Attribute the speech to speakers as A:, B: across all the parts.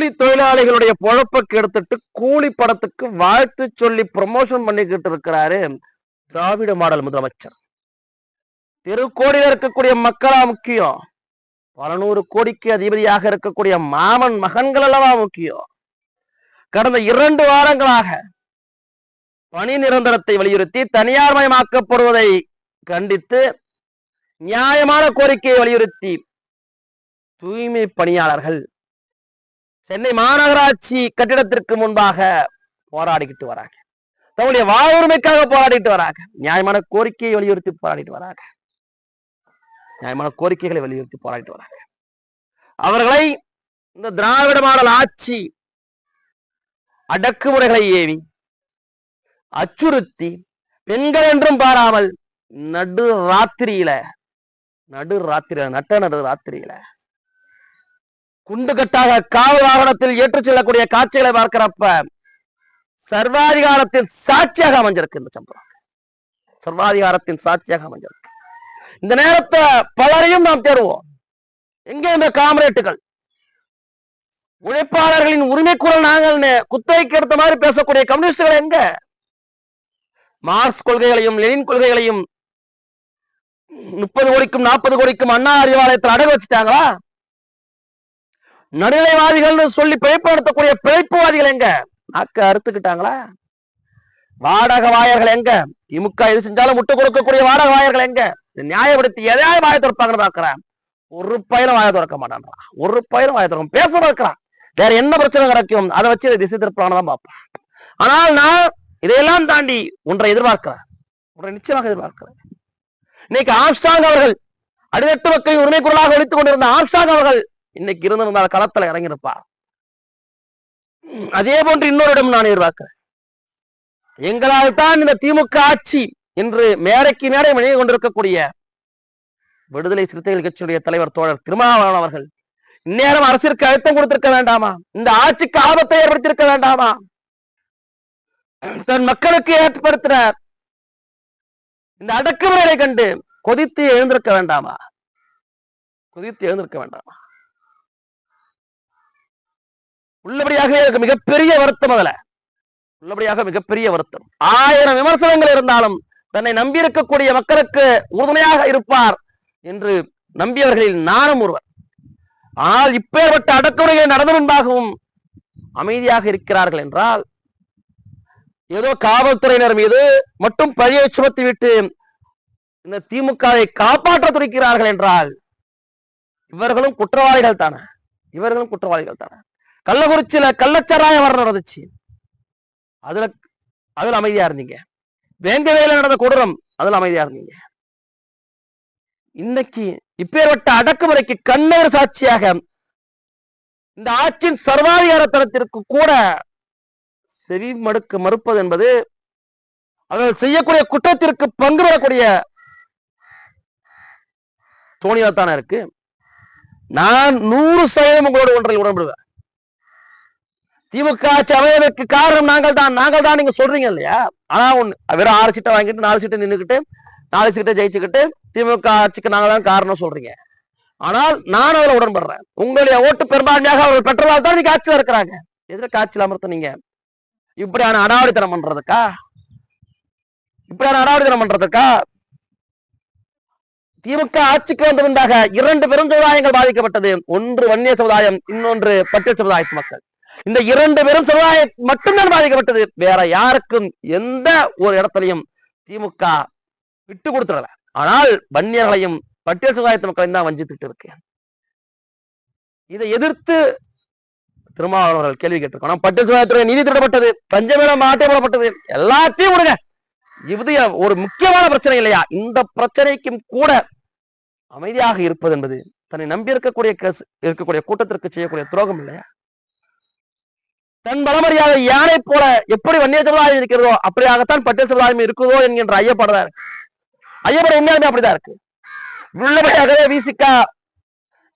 A: கூலி தொழிலாளிகளுடைய பொழப்பை எடுத்துட்டு கூலி படத்துக்கு வாழ்த்து சொல்லி ப்ரமோஷன் பண்ணிக்கிட்டு இருக்கிறாரு திராவிட மாடல் முதலமைச்சர். திருக்கோடியில் இருக்கக்கூடிய மக்களா முக்கியம். பல நூறு கோடிக்கு அதிபதியாக இருக்கக்கூடிய மாமன் மகன்கள் அல்லவா முக்கியம். கடந்த இரண்டு வாரங்களாக பணி நிரந்தரத்தை வலியுறுத்தி தனியார் மயமாக்கப்படுவதை கண்டித்து நியாயமான கோரிக்கையை வலியுறுத்தி தூய்மை பணியாளர்கள் சென்னை மாநகராட்சி கட்டிடத்திற்கு முன்பாக போராடிக்கிட்டு வராங்க. தங்களுடைய வாழ்வுரிமைக்காக போராடிட்டு வராங்க. நியாயமான கோரிக்கையை வலியுறுத்தி போராடிட்டு வராங்க. நியாயமான கோரிக்கைகளை வலியுறுத்தி போராடிட்டு வராங்க. அவர்களை இந்த திராவிட மாடல் ஆட்சி அடக்குமுறைகளை ஏவி அச்சுறுத்தி பெண்கள் என்றும் பாராமல் நடு ராத்திரியில நடு ராத்திரியில நட்ட நடு ராத்திரியில குண்டுகட்டாக காவல் வாகனத்தில் ஏற்றுச் செல்லக்கூடிய காட்சிகளை பார்க்கிறப்ப சர்வாதிகாரத்தின் சாட்சியாக அமைஞ்சிருக்கு இந்த சம்பவம். சர்வாதிகாரத்தின் சாட்சியாக அமைஞ்சிருக்கு. இந்த நேரத்தை பலரையும் நாம் தேடுவோம். எங்கே இந்த காமரேட்டுகள். உழைப்பாளர்களின் உரிமை குரல் நாங்கள் குத்தகைக்கு எடுத்த மாதிரி பேசக்கூடிய கம்யூனிஸ்டுகள் எங்க? மார்க்ஸ் கொள்கைகளையும் லெனின் கொள்கைகளையும் முப்பது கோடிக்கும் நாற்பது கோடிக்கும் அண்ணா அறிவாலயத்தில் அடகு வச்சுட்டாங்களா? நடுநிலைவாதிகள்னு சொல்லி பிழைப்பு நடத்தக்கூடிய பிழைப்புவாதிகள் எங்க? நாக்க அறுத்துக்கிட்டாங்களா? வாடக வாயர்கள் எங்க? திமுக எது செஞ்சாலும் முட்டு கொடுக்கக்கூடிய வாடக வாயர்கள் எங்க? நியாயப்படுத்தி எதையாவது வாய திறப்பாங்கன்னு பாக்குறேன் ஒரு பயிலும் வாய திறக்க மாட்டான் ஒரு பயிலும் வாய திறக்க பேச பார்க்கிறான் வேற என்ன பிரச்சனை கிடைக்கும் அதை வச்சு திசை திருப்பலான்னு தான் பார்ப்பேன். ஆனால் நான் இதையெல்லாம் தாண்டி ஒன்றை எதிர்பார்க்கிறேன். ஒன்றை நிச்சயமாக எதிர்பார்க்கிறேன். இன்னைக்கு ஆம்ஸ்டாங் அவர்கள் அடிதட்டு மக்களின் உரிமை குரலாக ஒழித்துக் கொண்டிருந்த ஆம்ஸ்டாங் அவர்கள் இன்னைக்கு இருந்திருந்தால் களத்துல இறங்கியிருப்பா. அதே போன்று இன்னொரு இடம் நான் எதிர்பார்க்கிறேன். எங்களால் தான் இந்த திமுக ஆட்சி என்று மேடைக்கு மேடை மணியை கொண்டிருக்கக்கூடிய விடுதலை சிறுத்தைகள் கட்சியுடைய தலைவர் தோழர் திருமாவளவன் அவர்கள் இந்நேரம் அரசிற்கு அழுத்தம் கொடுத்திருக்க வேண்டாமா? இந்த ஆட்சிக்கு ஆபத்தை ஏற்படுத்தியிருக்க வேண்டாமா? தன் மக்களுக்கு ஏற்படுத்தின இந்த அடக்குமுறைகளை கண்டு கொதித்து எழுந்திருக்க வேண்டாமா? கொதித்து எழுந்திருக்க வேண்டாமா? உள்ளபடியாகவே எனக்கு மிகப்பெரிய வருத்தம் அதுல. உள்ளபடியாக மிகப்பெரிய வருத்தம். ஆயிரம் விமர்சனங்கள் இருந்தாலும் தன்னை நம்பியிருக்கக்கூடிய மக்களுக்கு உறுதுணையாக இருப்பார் என்று நம்பியவர்களில் நானும் ஒருவர். ஆனால் இப்பேற்பட்ட அடக்குமுறைகள் நடந்த முன்பாகவும் அமைதியாக இருக்கிறார்கள் என்றால் ஏதோ காவல்துறையினர் மீது மட்டும் பழியை சுமத்தி விட்டு இந்த திமுகவை காப்பாற்ற துடிக்கிறார்கள் என்றால் இவர்களும் குற்றவாளிகள் தானே. இவர்களும் குற்றவாளிகள் தானே. கள்ளக்குறிச்சியில கள்ளச்சாராய மரணம் நடந்துச்சு. அதுல அதுல அமைதியா இருந்தீங்க. வேங்கவேல நடந்த கொடூரம் அதுல அமைதியா இருந்தீங்க. இன்னைக்கு இப்பேற்பட்ட அடக்குமுறைக்கு கண்ணேர் சாட்சியாக இந்த ஆட்சியின் சர்வாதிகாரத்தனத்திற்கு கூட செவி மடுக்க மறுப்பது என்பது அவர்கள் செய்யக்கூடிய குற்றத்திற்கு பங்கு பெறக்கூடிய தோணியாத்தானே இருக்கு. நான் நூறு சதவீதம் உங்களோட ஒன்றில் உடன்படுவேன். திமுக ஆட்சி அமைவதற்கு காரணம் நாங்கள் தான். நாங்கள் தான் நீங்க சொல்றீங்க இல்லையா? ஆனா ஒண்ணு வெறும் ஆறு சீட்டை வாங்கிட்டு நாலு சீட்டை நின்னுக்கிட்டு நாலு சீட்டை ஜெயிச்சுக்கிட்டு திமுக ஆட்சிக்கு நாங்கள் தான் காரணம் சொல்றீங்க. ஆனால் நான் அவரை உடன்படுறேன். உங்களுடைய ஓட்டு பெரும்பான்மையாக அவர்கள் பெற்றதால் தான் நீங்க ஆட்சியில் இருக்கிறாங்க. எதிர்க்க ஆட்சியில் அமர்த்துனீங்க இப்படியான அடாவடித்தனம் பண்றதுக்கா? இப்படியான அடாவடித்தனம் பண்றதுக்கா? திமுக ஆட்சிக்கு வந்திருந்தாக இரண்டு பெரும் சமுதாயங்கள் பாதிக்கப்பட்டது. ஒன்று வன்னிய சமுதாயம் இன்னொன்று பட்டியல் சமுதாயத்து மக்கள். இந்த இரண்டு பெரும் சமுதாய மட்டும்தான் பாதிக்கப்பட்டது. வேற யாருக்கும் எந்த ஒரு இடத்துலையும் திமுக விட்டு கொடுத்துடல. ஆனால் வன்னியர்களையும் பட்டியல் சமுதாயத்து மக்களையும் தான் வஞ்சித்துட்டு இருக்கு. இதை எதிர்த்து திருமாவளவர்கள் கேள்வி கேட்டிருக்கோம் பட்டியல் சமுதாயத்துறை நீதி திருடப்பட்டது. பஞ்சமேளம் மாட்டே போடப்பட்டது. எல்லாத்தையும் விடுங்க. இது ஒரு முக்கியமான பிரச்சனை இல்லையா? இந்த பிரச்சனைக்கும் கூட அமைதியாக இருப்பது என்பது தன்னை நம்பி இருக்கக்கூடிய இருக்கக்கூடிய கூட்டத்திற்கு செய்யக்கூடிய துரோகம் இல்லையா? தன் பலமறியாத யானை போல எப்படி வன்னிய சமுதாயம் இருக்கிறதோ அப்படியாகத்தான் பட்டியல் சமுதாயம் இருக்குதோ என்கின்ற ஐயப்பாடுதான் இருக்கு ஐயப்பட உண்மையாலுமே அப்படிதான் இருக்கு. உள்ளபடியாகவே விசிகா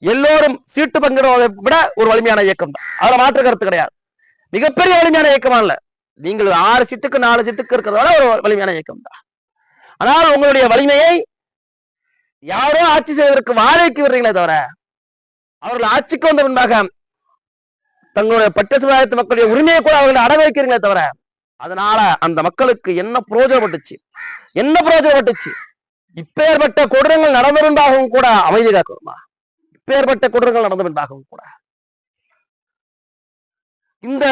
A: எல்லோரும் சீட்டு பங்கிடுவதை விட ஒரு வலிமையான இயக்கம். தான் அதுல மாற்று கருத்து கிடையாது. மிகப்பெரிய வலிமையான இயக்கமா இல்ல. நீங்கள் ஆறு சீட்டுக்கு நாலு சீட்டுக்கு இருக்கிறதால ஒரு வலிமையான இயக்கம். தான் ஆனால் உங்களுடைய வலிமையை யாரோ ஆட்சி செய்வதற்கு வாழைக்கு விடுறீங்களே தவிர அவர்கள் ஆட்சிக்கு வந்த முன்பாக தங்களுடைய பட்ட சமுதாயத்து மக்களுடைய உரிமையை கூட அவங்களை அட வைக்கிறீங்களே தவிர அதனால அந்த மக்களுக்கு என்ன பிரயோஜனப்பட்டுச்சு என்ன பிரயோஜனப்பட்டுச்சு இப்பேற்பட்ட கொடூரங்கள் நடந்திருந்தாகவும் கூட அமைதி காக்கணுமா? இப்பேற்பட்ட கொடூரங்கள் நடந்திருந்தாகவும் கூட. இந்த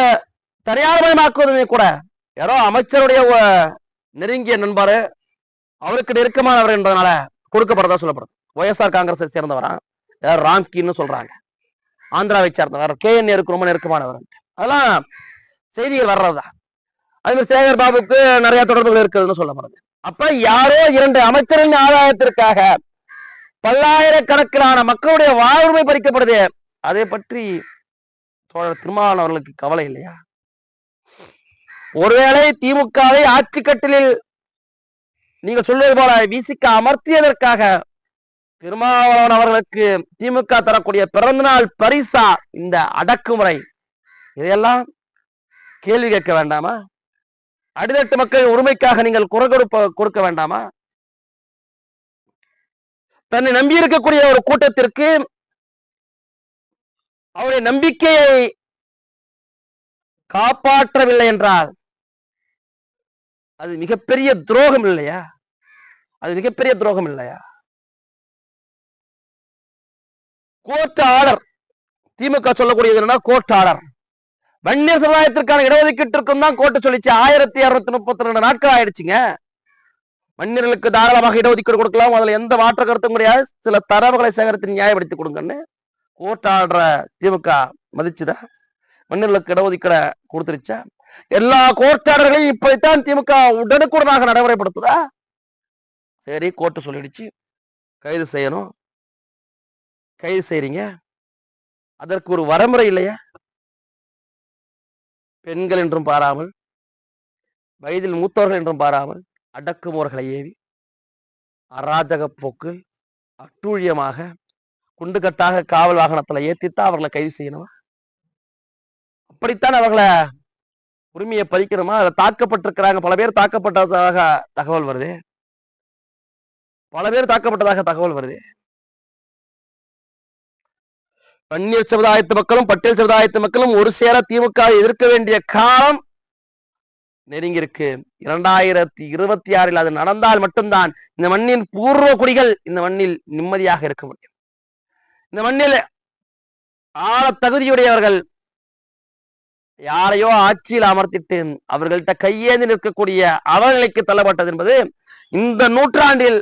A: தனியார்மயமாக்குவதுமே கூட யாரோ அமைச்சருடைய நெருங்கிய நண்பர் அவருக்கு நெருக்கமானவர் என்பதனால கொடுக்கப்படுறதா சொல்லப்படுது. ஒய்எஸ்ஆர் காங்கிரஸை சேர்ந்தவரா? யார் ராம்கின்னு சொல்றாங்க. ஆந்திராவை சேர்ந்தவர். கே என் நேருக்கு ரொம்ப நெருக்கமானவர். அதெல்லாம் செய்திகள் வர்றதுதான். அதே மாதிரி சேகர் பாபுக்கு நிறைய தொடர்புகள் இருக்குதுன்னு சொல்லப்படுது அப்ப யாரோ இரண்டு அமைச்சரின் ஆதாயத்திற்காக பல்லாயிரக்கணக்கிலான மக்களுடைய வாழ்வுரிமை பறிக்கப்படுது. அதை பற்றி தோழர் திருமாவளவன் அவர்களுக்கு கவலை இல்லையா? ஒருவேளை திமுகவை ஆட்சி கட்டிலில் நீங்க சொல்வது போல விசிக்க அமர்த்தியதற்காக திருமாவளவன் அவர்களுக்கு திமுக தரக்கூடிய பிறந்தநாள் பரிசா இந்த அடக்குமுறை. இதையெல்லாம் கேள்வி கேட்க வேண்டாமா? அடிதட்டு மக்கள் உரிமைக்காக நீங்கள் குரல் கொடுப்ப கொடுக்க வேண்டாமா? தன்னை நம்பி இருக்கக்கூடிய ஒரு கூட்டத்திற்கு அவருடைய நம்பிக்கையை காப்பாற்றவில்லை என்றால் அது மிகப்பெரிய துரோகம் இல்லையா? அது மிகப்பெரிய துரோகம் இல்லையா? கோர்ட் ஆர்டர் திமுக சொல்லக்கூடியது என்னன்னா கோர்ட் ஆர்டர் வன்னியர் சமுதாயத்திற்கான இடஒதுக்கீட்டிற்கும் தான் கோர்ட்டு சொல்லிச்சு. ஆயிரத்தி இருநூத்தி முப்பத்தி ரெண்டு நாட்கள் ஆயிடுச்சுங்க. வன்னியர்களுக்கு தாராளமாக இடஒதுக்கீடு கொடுக்கலாம். அதுல எந்த மாற்ற கருத்தும் கிடையாது. சில தரவுகளை சேகரித்து நியாயப்படுத்தி கொடுங்கன்னு கோர்ட் ஆர்டரை திமுக மதிச்சுதா? வன்னியர்களுக்கு இடஒதுக்கீடை கொடுத்துருச்சா? எல்லா கோர்ட் இப்படித்தான் திமுக உடனுக்குடனாக நடைமுறைப்படுத்துதா? சரி கோர்ட்டு சொல்லிடுச்சு. கைது செய்யணும். கைது செய்றீங்க? அதற்கு ஒரு வரமுறை இல்லையா? பெண்கள் என்றும் பாராமல் வயதில் மூத்தவர்கள் என்றும் பாராமல் அடக்குமுறைகளை ஏவி அராஜக போக்கு அட்டூழியமாக குண்டுகட்டாக காவல் வாகனத்தில் ஏற்றித்தான் அவர்களை கைது செய்யணுமா? அப்படித்தான் அவர்களை உரிமையை பறிக்கணுமா? அதை தாக்கப்பட்டிருக்கிறாங்க. பல பேர் தாக்கப்பட்டதாக தகவல் வருது. பல பேர் தாக்கப்பட்டதாக தகவல் வருது. வன்னியர் சமுதாயத்து மக்களும் பட்டியல் சமுதாயத்து மக்களும் ஒரு சேர திமுக எதிர்க்க வேண்டிய காலம் நெருங்கி இருக்கு இரண்டாயிரத்தி இருபத்தி ஆறில் அது நடந்தால் மட்டும்தான் இந்த மண்ணின் பூர்வ குடிகள் இந்த மண்ணில் நிம்மதியாக இருக்க முடியும். இந்த மண்ணில் ஆழ தகுதியுடையவர்கள் யாரையோ ஆட்சியில் அமர்த்திட்டு அவர்கள்ட்ட கையேந்தி நிற்கக்கூடிய அவநிலைக்கு தள்ளப்பட்டது என்பது இந்த நூற்றாண்டில்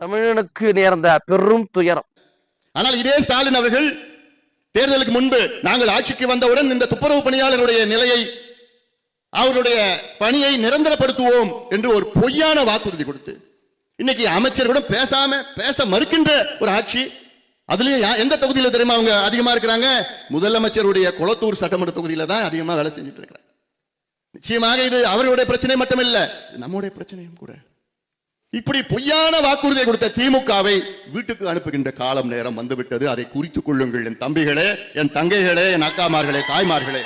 A: தமிழனுக்கு நேர்ந்த பெரும் துயரம்.
B: ஆனால் இதே ஸ்டாலின் அவர்கள் தேர்தலுக்கு முன்பு நாங்கள் ஆட்சிக்கு வந்தவுடன் இந்த துப்புரவு பணியாளருடைய நிலையை அவருடைய பணியை நிரந்தரப்படுத்துவோம் என்று ஒரு பொய்யான வாக்குறுதி கொடுத்து இன்னைக்கு அமைச்சர் பேசாம பேச மறுக்கின்ற ஒரு ஆட்சி அதுலயும் எந்த தொகுதியில தெரியுமா அவங்க அதிகமா இருக்கிறாங்க? முதலமைச்சருடைய குளத்தூர் சட்டமன்ற தொகுதியில தான் அதிகமா வேலை செஞ்சுட்டு இருக்கிறாங்க. நிச்சயமாக இது அவருடைய பிரச்சனை மட்டுமில்லை நம்முடைய பிரச்சனையும் கூட. இப்படி பொய்யான வாக்குறுதியை கொடுத்த திமுகவை வீட்டுக்கு அனுப்புகின்ற காலம் நேரம் வந்துவிட்டது. அதை குறித்துக் கொள்ளுங்கள். என் தம்பிகளே என் தங்கைகளே என் அக்காமார்களே தாய்மார்களே.